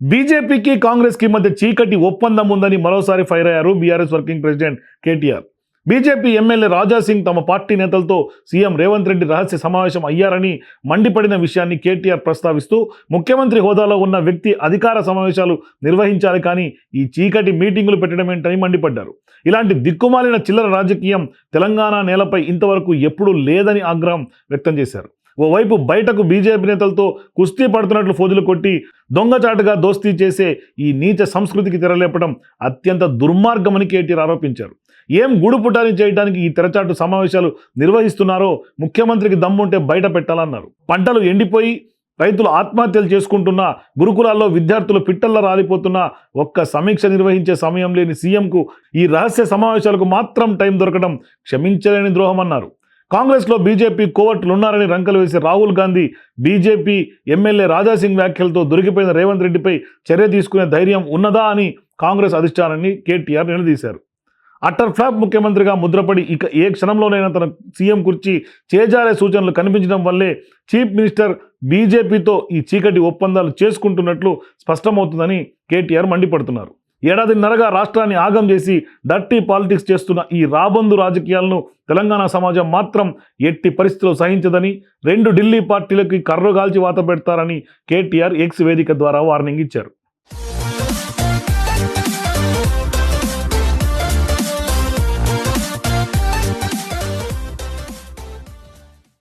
బీజేపీకి కాంగ్రెస్కి మధ్య చీకటి ఒప్పందం ఉందని మరోసారి ఫైర్ అయ్యారు BRS working president KTR. BJP MLA Raja Singh తమ పార్టీ నేతలతో సీఎం రేవంత్ రెడ్డి రహస్య సమావేశం అయ్యారని మండిపడిన విషయాన్ని కేటీఆర్ ప్రస్తావిస్తూ ముఖ్యమంత్రి హోదాలో ఉన్న వ్యక్తి అధికార సమావేశాలు నిర్వహించాలి కానీ ఈ చీకటి మీటింగులు పెట్టడమేంటని మండిపడ్డారు. ఇలాంటి దిక్కుమాలిన చిల్లర రాజకీయం తెలంగాణ నేలపై ఇంతవరకు ఎప్పుడూ లేదని ఆగ్రహం వ్యక్తం చేశారు. ఓవైపు బయటకు బీజేపీ నేతలతో కుస్తీ పడుతున్నట్లు ఫోజులు కొట్టి దొంగచాటుగా దోస్తీ చేసే ఈ నీచ సంస్కృతికి తెరలేపడం అత్యంత దుర్మార్గమని కేటీఆర్ ఆరోపించారు. ఏం గూడు పుటాని చేయడానికి ఈ తెరచాటు సమావేశాలు నిర్వహిస్తున్నారో ముఖ్యమంత్రికి దమ్ముంటే బయట పెట్టాలన్నారు. పంటలు ఎండిపోయి రైతులు ఆత్మహత్యలు చేసుకుంటున్న గురుకులాల్లో విద్యార్థులు పిట్టల్లో రాలిపోతున్న ఒక్క సమీక్ష నిర్వహించే సమయం లేని సీఎంకు ఈ రహస్య సమావేశాలకు మాత్రం టైం దొరకడం క్షమించలేని ద్రోహమన్నారు. కాంగ్రెస్లో బీజేపీ కోవట్లున్నారని రంకలు వేసి రాహుల్ గాంధీ బీజేపీ ఎమ్మెల్యే రాజాసింగ్ వ్యాఖ్యలతో దొరికిపోయిన రేవంత్ రెడ్డిపై చర్య తీసుకునే ధైర్యం ఉన్నదా అని కాంగ్రెస్ అధిష్టానాన్ని కేటీఆర్ నిలదీశారు. అట్టర్ ఫ్లాప్ ముఖ్యమంత్రిగా ముద్రపడి ఇక ఏ క్షణంలోనైనా తన సీఎం కుర్చీ చేజారే సూచనలు కనిపించడం వల్లే చీఫ్ మినిస్టర్ బీజేపీతో ఈ చీకటి ఒప్పందాలు చేసుకుంటున్నట్లు స్పష్టమవుతుందని కేటీఆర్ మండిపడుతున్నారు. ఏడాదిన్నరగా రాష్ట్రాన్ని ఆగం చేసి డర్టీ పాలిటిక్స్ చేస్తున్న ఈ రాబందు రాజకీయాలను తెలంగాణ సమాజం మాత్రం ఎట్టి పరిస్థితుల్లో సహించదని రెండు ఢిల్లీ పార్టీలకి కర్రగాల్చి వాత పెడతారని కేటీఆర్ ఎక్స్ వేదిక ద్వారా వార్నింగ్ ఇచ్చారు.